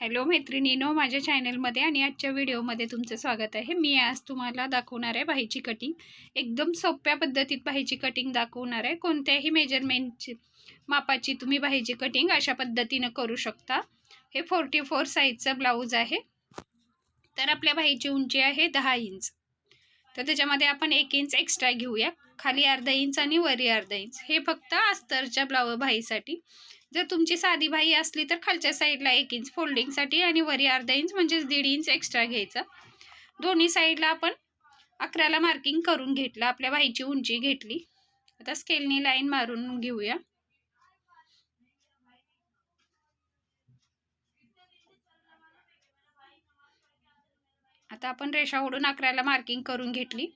Hello मैत्रिणीनो माझ्या चॅनलमध्ये आणि आजच्या व्हिडिओमध्ये तुमचं स्वागत आहे. मी आज तुम्हाला दाखवणार आहे भाईची कटिंग एकदम सोप्या पद्धतीत बाहीची कटिंग दाखवणार आहे. कोणत्याही मेजरमेंटची मापाची तुम्ही बाहीची कटिंग अशा पद्धतीनं करू शकता. हे फोर्टी फोर साईजचं ब्लाऊज आहे. तर आपल्या भाईची उंची आहे दहा इंच तर त्याच्यामध्ये आपण एक इंच एक्स्ट्रा घेऊया. खाली अर्धा इंच आणि वरी अर्धा इंच हे फक्त अस्तरच्या ब्लाऊ बाहीसाठी जर तुमची साधी बाही असली तर खालच्या साईडला एक इंच फोल्डिंगसाठी आणि वरी अर्धा इंच म्हणजेच दीड इंच एक्स्ट्रा घ्यायचं. दोन्ही साईडला आपण अकराला मार्किंग करून घेतलं आपल्या बाईची उंची घेतली. आता स्केलनी लाईन मारून घेऊया. आता आपण रेषा ओढून अकराला मार्किंग करून घेतली.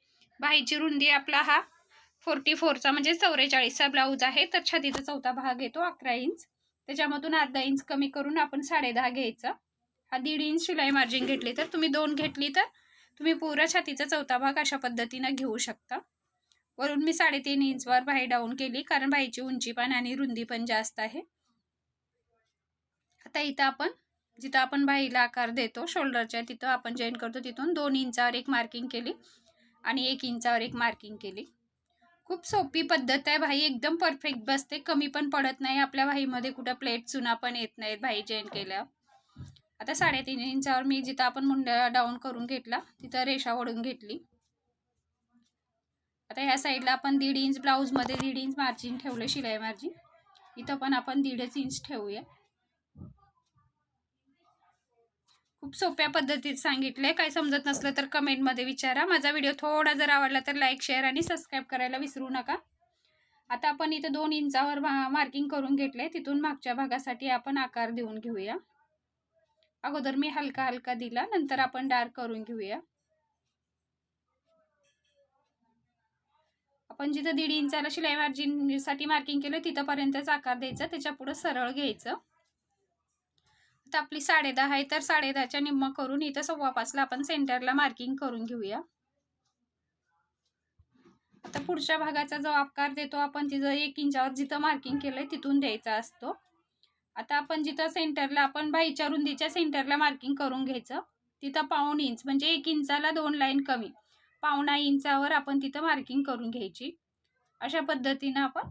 बाईची रुंदी आपला हा फोर्टी फोरचा म्हणजे चौवेचाळीसचा ब्लाऊज आहे. तर छातीचा चौथा भाग येतो अकरा इंच. त्याच्यामधून अर्धा इंच कमी करून आपण साडे दहा घ्यायचा. हा दीड इंच शिलाई मार्जिन घेतली तर तुम्ही दोन घेतली तर तुम्ही पुरा छातीचा चौथा भाग अशा पद्धतीनं घेऊ शकता. वरून मी साडेतीन इंचवर बाही डाऊन केली कारण बाईची उंची पण आणि रुंदी पण जास्त आहे. आता इथं आपण जिथं आपण बाईला आकार देतो शोल्डरच्या तिथं आपण जॉईन करतो. तिथून दोन इंचावर एक मार्किंग केली आणि एक इंचावर एक मार्किंग केली. खूप सोपी पद्धत आहे भाई. एकदम परफेक्ट बसते कमी पण पडत नाही. आपल्या भाईमध्ये कुठं प्लेट चुना पण येत नाहीत भाई जॉईन केल्यावर आता साडेतीन इंचावर मी जिथं आपण मुंड्या डाऊन करून घेतला तिथं रेषा ओढून घेतली. आता ह्या साईडला आपण दीड इंच ब्लाऊजमध्ये दीड इंच मार्जिन ठेवलं शिलाई मार्जिन इथं पण आपण दीडच इंच ठेवूया. खूप सोप्या पद्धतीत सांगितले काय समजत नसलं तर कमेंटमध्ये विचारा. माझा व्हिडिओ थोडा जर आवडला तर लाईक शेअर आणि सबस्क्राईब करायला विसरू नका. आता आपण इथं दोन इंचावर मार्किंग करून घेतले तिथून मागच्या भागासाठी आपण आकार देऊन घेऊया. अगोदर मी हलका हलका दिला नंतर आपण डार्क करून घेऊया. आपण जिथं दीड इंचाला शिलाई मार्जिनसाठी मार्किंग केलं तिथंपर्यंतच आकार द्यायचा. त्याच्या पुढं सरळ घ्यायचं. तर आपली साडे दहा आहे तर साडे दहाच्या करून इथं सव्वा पाचला आपण सेंटरला मार्किंग करून घेऊया. आता पुढच्या भागाचा जो आकार देतो आपण तिथं एक इंचावर जिथं मार्किंग केलंय तिथून द्यायचा असतो. आता आपण जिथं सेंटरला आपण बाईच्या रुंदीच्या सेंटरला मार्किंग करून घ्यायचं तिथं पाऊण इंच म्हणजे एक इंचाला दोन लाईन कमी. पावणा इंचावर आपण तिथं मार्किंग करून घ्यायची. अशा पद्धतीनं आपण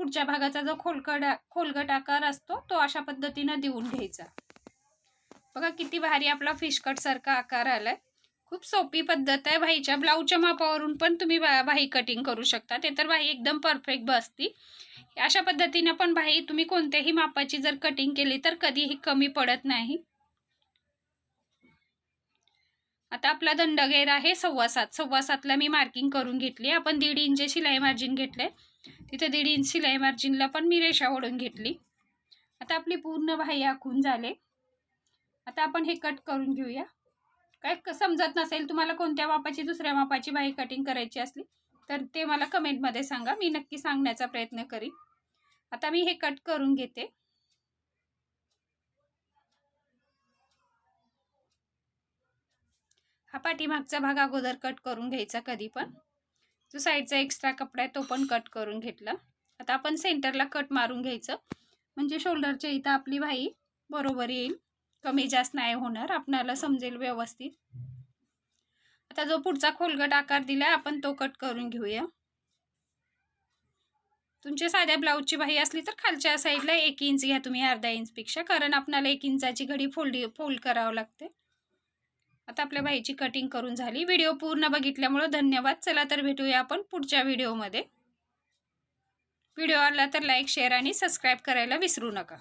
पुढच्या भागाचा जो खोलकड खोलगट आकार असतो तो अशा पद्धतीनं देऊन घ्यायचा. बघा किती भारी आपला फिशकट सारखा आकार आलाय. खूप सोपी पद्धत आहे भाईच्या. ब्लाऊजच्या मापावरून पण तुम्ही बा भाई कटिंग करू शकता. ते तर भाई एकदम परफेक्ट बसती. अशा पद्धतीनं पण भाई तुम्ही कोणत्याही मापाची जर कटिंग केली तर कधीही कमी पडत नाही. आता आपला दंडगैर आहे सव्वा सात. सव्वा सातला मी मार्किंग करून घेतली. आपण दीड इंच शिलाई मार्जिन घेतले तिथे दीड इंच शिलाई मार्जिनला पण मी रेषा ओढून घेतली. आता आपली पूर्ण बाह्य आखून झाले. आता आपण हे कट करून घेऊया. काय समजत नसेल तुम्हाला कोणत्या मापाची दुसऱ्या मापाची बाही कटिंग करायची असली तर ते मला कमेंटमध्ये सांगा. मी नक्की सांगण्याचा प्रयत्न करीन. आता मी हे कट करून घेते. हा पाठीमागचा भाग अगोदर कट करून घ्यायचा कधी पण. जो साईडचा एक्स्ट्रा कपडा आहे तो पण कट करून घेतला. आता आपण सेंटरला कट मारून घ्यायचं. म्हणजे शोल्डरच्या इथं आपली भाई बरोबर येईल. कमी जास्त नाही होणार. आपणाला समजेल व्यवस्थित. आता जो पुढचा खोलगट आकार दिला आपण तो कट करून घेऊया. तुमच्या साध्या ब्लाऊजची बाही असली तर खालच्या साईडला एक इंच घ्या तुम्ही अर्धा इंचपेक्षा कारण आपणाला एक इंचाची घडी फोल्ड फोल्ड करावं लागते. आता आपल्या बाईची कटिंग करून झाली. व्हिडिओ पूर्ण बघितल्यामुळं धन्यवाद. चला तर भेटूया आपण पुढच्या व्हिडिओमध्ये व्हिडिओ आला तर लाईक शेअर आणि सबस्क्राईब करायला विसरू नका.